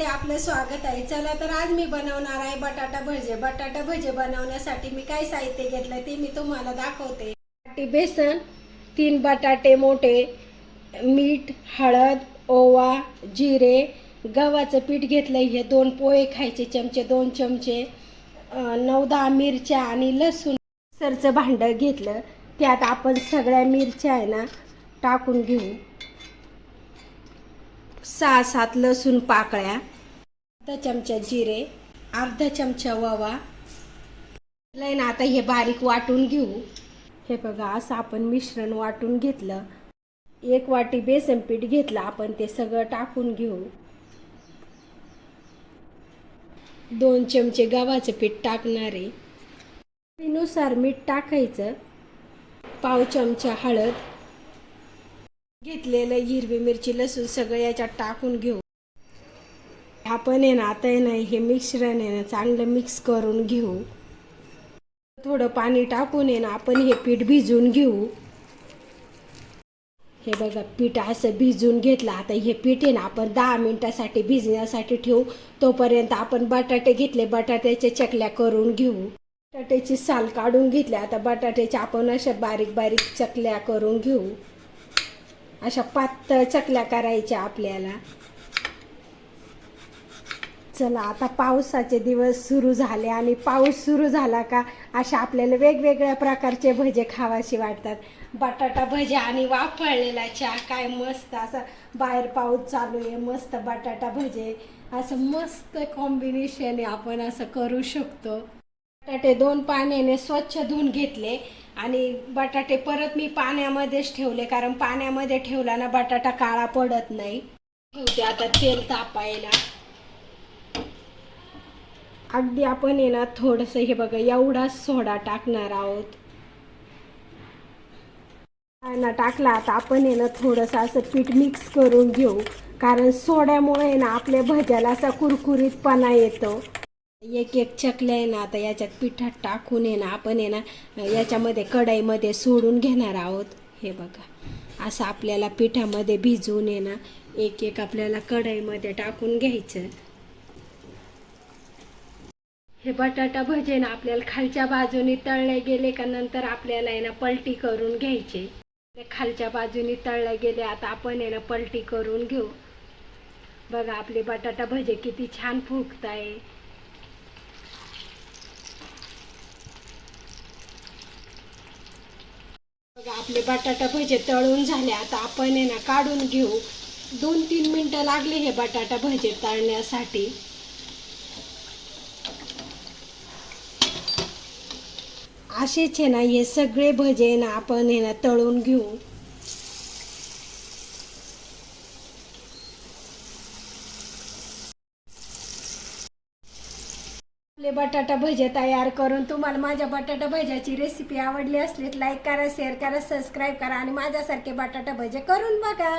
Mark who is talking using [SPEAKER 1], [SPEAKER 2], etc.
[SPEAKER 1] मध्ये आपलं स्वागत आहे. चला तर आज मी बनवणार आहे बटाटा भजे. बटाटा भजे बनवण्यासाठी मी काय साहित्य घेतलं ते मी तुम्हाला दाखवते. बटाटे बेसन तीन बटाटे मोठे मीठ हळद ओवा जिरे गव्हाचं पीठ घेतलं हे दोन पोहे खायचे चमचे दोन चमचे नऊ दहा मिरच्या आणि लसूण. सरचं भांडं घेतलं. त्यात आपण सगळ्या मिरच्या आहे ना टाकून घेऊ. सहा सात लसूण पाकळ्या अर्धा चमचा जिरे अर्धा चमचा वावा. लय ना आता हे बारीक वाटून घेऊ. हे बघा असं आपण मिश्रण वाटून घेतलं. एक वाटी बेसन पीठ घेतलं आपण ते सगळं टाकून घेऊ. दोन चमचे गव्हाचं पीठ टाकणार आहे. मीठ टाकायचं. पाव चमचा हळद. घेतलेलं हिरवी मिरची लसूण सगळं याच्यात टाकून घेऊ. आपण आहे ना आता आहे ना हे मिश्रण आहे ना चांगलं मिक्स करून घेऊ. थोडं पाणी टाकून आहे ना आपण हे पीठ भिजून घेऊ. हे बघा पीठ असं भिजून घेतलं. आता हे पीठ आहे ना आपण दहा मिनिटासाठी भिजण्यासाठी ठेवू. तोपर्यंत आपण बटाटे घेतले बटाट्याच्या चकल्या करून घेऊ. बटाट्याची साल काढून घेतल्या. आता बटाट्याच्या आपण अशा बारीक बारीक चकल्या करून घेऊ. अशा पातळ चकल्या करायच्या आपल्याला. चला आता पावसाचे दिवस सुरू झाले आणि पाऊस सुरू झाला का अशा आपल्याला वेगवेगळ्या प्रकारचे भजे खावाशी वाटतात. बटाटा भजे आणि वाफळलेला चहा काय मस्त असं बाहेर पाऊस चालू आहे मस्त बटाटा भजे. असं मस्त कॉम्बिनेशन आहे आपण असं करू शकतो. बटाटे दोन पाण्याने स्वच्छ धुवून घेतले आणि बटाटे परत मी पाण्यामध्येच ठेवले कारण पाण्यामध्ये ठेवला ना बटाटा काळा पडत नाही. ठेवते आता तेल तापायला. अगदी आपण आहे ना थोडंसं हे बघा एवढा सोडा टाकणार आहोत. ना टाकला आता आपण आहे ना थोडंसं असं पीठ मिक्स करून घेऊ कारण सोड्यामुळे ना आपल्या भज्याला असा कुरकुरीतपणा येतो. एक एक चकल्या आहे ना आता याच्यात पिठात टाकून आहे ना आपण आहे ना याच्यामध्ये कढईमध्ये सोडून घेणार आहोत. हे बघा असं आपल्याला पिठामध्ये भिजवून आहे ना एक एक आपल्याला कढईमध्ये टाकून घ्यायचं. हे बटाटा भजे ना आपल्याला खालच्या बाजूनी तळले गेले का नंतर आपल्याला आहे ना पलटी करून घ्यायचे. खालच्या बाजूनी तळले गेले आता आपण आहे ना पलटी करून घेऊ. बघा आपले बटाटा भजे किती छान फुगत आहे बघा आपले बटाटा भजे तळून झाले. आता आपण आहे ना काढून घेऊ. दोन तीन मिनटं लागले हे बटाटा भजे तळण्यासाठी. असेच आहे ना हे सगळे भजे आहे ना आपण आहे ना तळून घेऊ. आपले बटाटा भजे तयार करून तुम्हाला माझ्या बटाटा भज्याची रेसिपी आवडली असली लाईक करा शेअर करा सबस्क्राईब करा आणि माझ्यासारखे बटाटा भजे करून बघा.